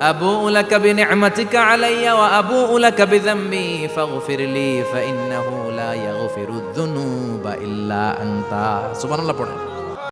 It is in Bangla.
أبوء لك بنعمتك علي وأبوء لك بذنبي فاغفر لي فإنه لا يغفر الذنوب إلا أنت سبحان الله